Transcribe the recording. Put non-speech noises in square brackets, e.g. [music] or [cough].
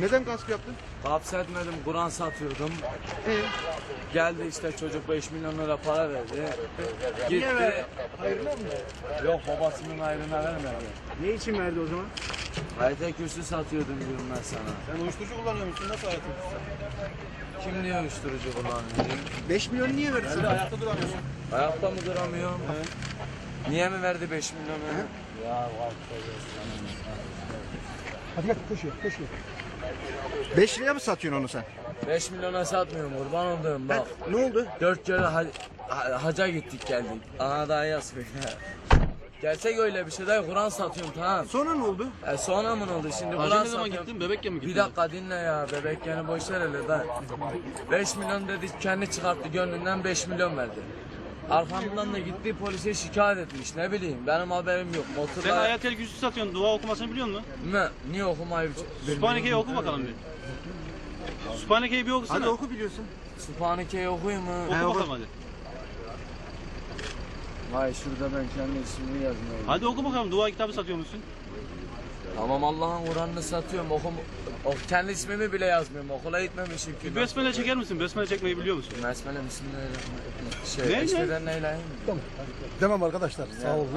Neden gasp yaptın? Hapsetmedim, Kur'an satıyordum. Ee, Geldi işte çocuk 5 milyon lira para verdi. niye Gitti. ver? Hayırlı mı? Yok babasının ayrına vermedi. Ne için verdi o zaman? Hayata kürsü satıyordum diyorum ben sana. Sen uyuşturucu kullanıyor musun? Nasıl hayatın? Kim diyor uyuşturucu kullanıyor? 5 milyon niye verdi sana? Ayakta duramıyorsun. Ayakta mı duramıyorum? Niye mi verdi 5 milyonu? Ya var. Hadi gel koşuyor koşuyor. 5 liraya mı satıyorsun onu sen? 5 milyona satmıyorum kurban olduğum bak. Ne oldu? Dört kere ha- ha- haca gittik geldik. Ana daha yazmıyor. [laughs] Gerçek öyle bir şey değil. Kur'an satıyorum tamam. Sonra ne oldu? E sonra mı oldu şimdi Hacı Kur'an ne zaman satıyorum. gittin? Bebekken mi gittin? Bir dakika dinle ya bebek yani boş ver hele da. 5 milyon dedi kendi çıkarttı gönlünden 5 milyon verdi. Arkamdan da gitti polise şikayet etmiş ne bileyim benim haberim yok. Sen Motorla ayetel güçlü satıyorsun. Dua okumasını biliyor musun? ne, niye okumayı Sübhaneke'yi oku bakalım bir. Sübhaneke'yi bir okusana. Hadi oku biliyorsun. Sübhaneke'yi okuyayım mı? Oku He, oku. bakalım hadi. Vay şurada ben kendi ismimi yazmayayım. Hadi oku bakalım. Dua kitabı satıyor musun? Tamam Allah'ın Kur'an'ını satıyorum. Okum, o, kendi ismimi bile yazmıyorum. Okula gitmemişim ki. Bir besmele çeker misin? Besmele çekmeyi biliyor musun? Besmele bismillahirrahmanirrahim. Şey, Ne, ne? eşveden neyleyim? Demem arkadaşlar sağ olun.